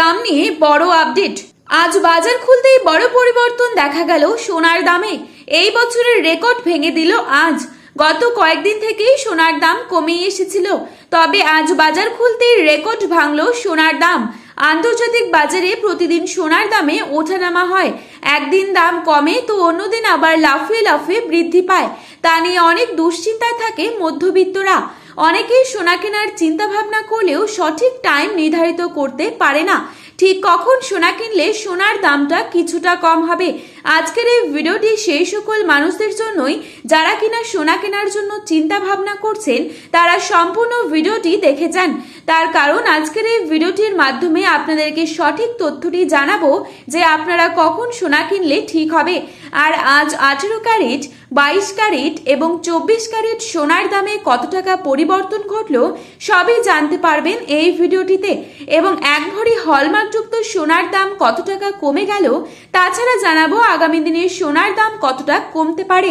দাম নিয়ে বড় আপডেট। আজ বাজার খুলতেই বড় পরিবর্তন দেখা গেল সোনার দামে। এই বছরের রেকর্ড ভেঙে দিল আজ। গত কয়েকদিন থেকেই সোনার দাম কমে এসেছিল। তবে আজ বাজার খুলতেই রেকর্ড ভাঙল সোনার দাম। আন্তর্জাতিক বাজারে প্রতিদিন সোনার দামে ওঠানামা হয়। একদিন দাম কমে তো অন্যদিন আবার লাফিয়ে লাফিয়ে বৃদ্ধি পায়। তা নিয়ে অনেক দুশ্চিন্তায় থাকে মধ্যবিত্তরা। অনেকেই সোনা কেনার চিন্তা ভাবনা করলেও সঠিক টাইম নির্ধারিত করতে পারে না। ঠিক কখন সোনা কিনলে সোনার দামটা কিছুটা কম হবে? আজকের এই ভিডিওটি সেই সকল মানুষদের জন্যই। যারা কিনা সোনা কেনার জন্য চিন্তা ভাবনা করছেন, তারা সম্পূর্ণ ভিডিওটি দেখে যান। তার কারণ আজকের এই ভিডিওটির মাধ্যমে আপনাদেরকে সঠিক তথ্যটি জানাব যে আপনারা কখন সোনা কিনলে ঠিক হবে। আর আজ আঠেরো ক্যারেট, বাইশ ক্যারেট এবং চব্বিশ ক্যারেট সোনার দামে কত টাকা পরিবর্তন ঘটল সবই জানতে পারবেন এই ভিডিওটিতে। এবং এক ভরি হলমার্কযুক্ত সোনার দাম কত টাকা কমে গেল, তাছাড়া জানাব আগামী দিনে সোনার দাম কতটা কমতে পারে।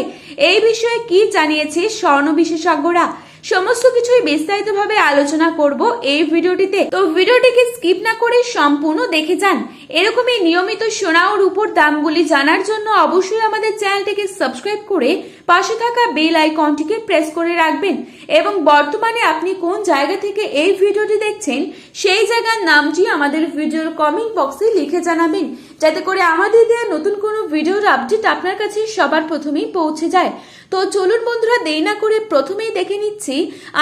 এই বিষয়ে কি জানিয়েছে স্বর্ণ বিশেষজ্ঞরা? সমস্ত কিছুই বিস্তারিতভাবে আলোচনা করব এই ভিডিওটিতে। তো ভিডিওটিকে স্কিপ না করে সম্পূর্ণ দেখে যান। এরকমই নিয়মিত সোনা ও রূপোর দামগুলি জানার জন্য অবশ্যই আমাদের চ্যানেলটিকে সাবস্ক্রাইব করে পাশে থাকা বেল আইকনটিকে প্রেস করে রাখবেন। এবং বর্তমানে আপনি কোন জায়গা থেকে এই ভিডিওটি দেখছেন, সেই জায়গার নামটি আমাদের ভিডিওর কমেন্ট বক্সে লিখে জানাবেন। যাতে করে আমাদের দেওয়া নতুন কোনো ভিডিওর আপডেট আপনার কাছে সবার প্রথমেই পৌঁছে যায়। তো চলুন বন্ধুরা, দেরি না করে প্রথমেই দেখে নিচ্ছি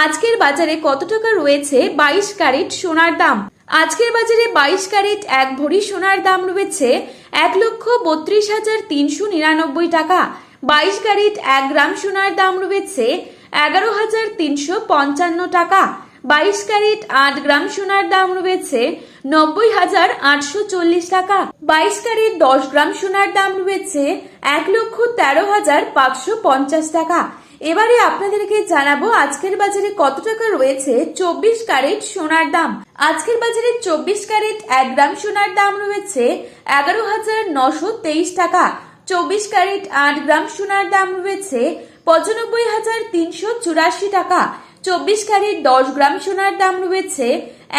আজকের বাজারে কত টাকা রয়েছে বাইশ ক্যারেট সোনার দাম। আজকের বাজারে বাইশ ক্যারেট এক ভরি সোনার দাম রয়েছে এক লক্ষ বত্রিশ হাজার তিনশো নিরানব্বই টাকা। বাইশ ক্যারেট এক গ্রাম সোনার দাম রয়েছে এগারো হাজার তিনশো পঞ্চান্ন টাকা। বাইশ ক্যারেট আট গ্রাম সোনার দাম রয়েছে নব্বই হাজার আটশো চল্লিশ টাকা। বাইশ ক্যারেট দশ গ্রাম সোনার দাম রয়েছে এক লক্ষ তেরো হাজার পাঁচশো পঞ্চাশ টাকা। এবারে আপনাদেরকে জানাব আজকের বাজারে কত টাকা রয়েছে চব্বিশ ক্যারেট সোনার দাম। আজকের বাজারে চব্বিশ ক্যারেট এক গ্রাম সোনার দাম রয়েছে এগারো হাজার নশো তেইশ টাকা। চব্বিশ ক্যারেট আট গ্রাম সোনার দাম রয়েছে পঁচানব্বই হাজার তিনশো চুরাশি টাকা। চব্বিশ ক্যারেট দশ গ্রাম সোনার দাম রয়েছে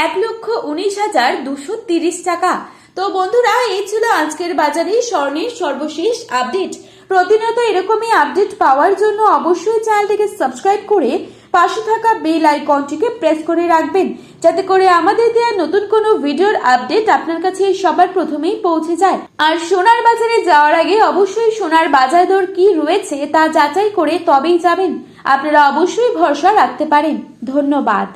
এক লক্ষ উনিশ হাজার দুশো তিরিশ টাকা। তো বন্ধুরা, এই ছিল আজকের বাজারে স্বর্ণের সর্বশেষ আপডেট। প্রতিনিয়ত এরকমই আপডেট পাওয়ার জন্য অবশ্যই চ্যানেলটিকে সাবস্ক্রাইব করে পাশে থাকা বেল আইকনটিকে প্রেস করে রাখবেন, যাতে করে আমাদের দেওয়া নতুন কোনো ভিডিওর আপডেট আপনার কাছে সবার প্রথমেই পৌঁছে যায়। আর সোনার বাজারে যাওয়ার আগে অবশ্যই সোনার বাজার দর কি রয়েছে তা যাচাই করে তবেই যাবেন। আপনারা অবশ্যই ভরসা রাখতে পারেন। ধন্যবাদ।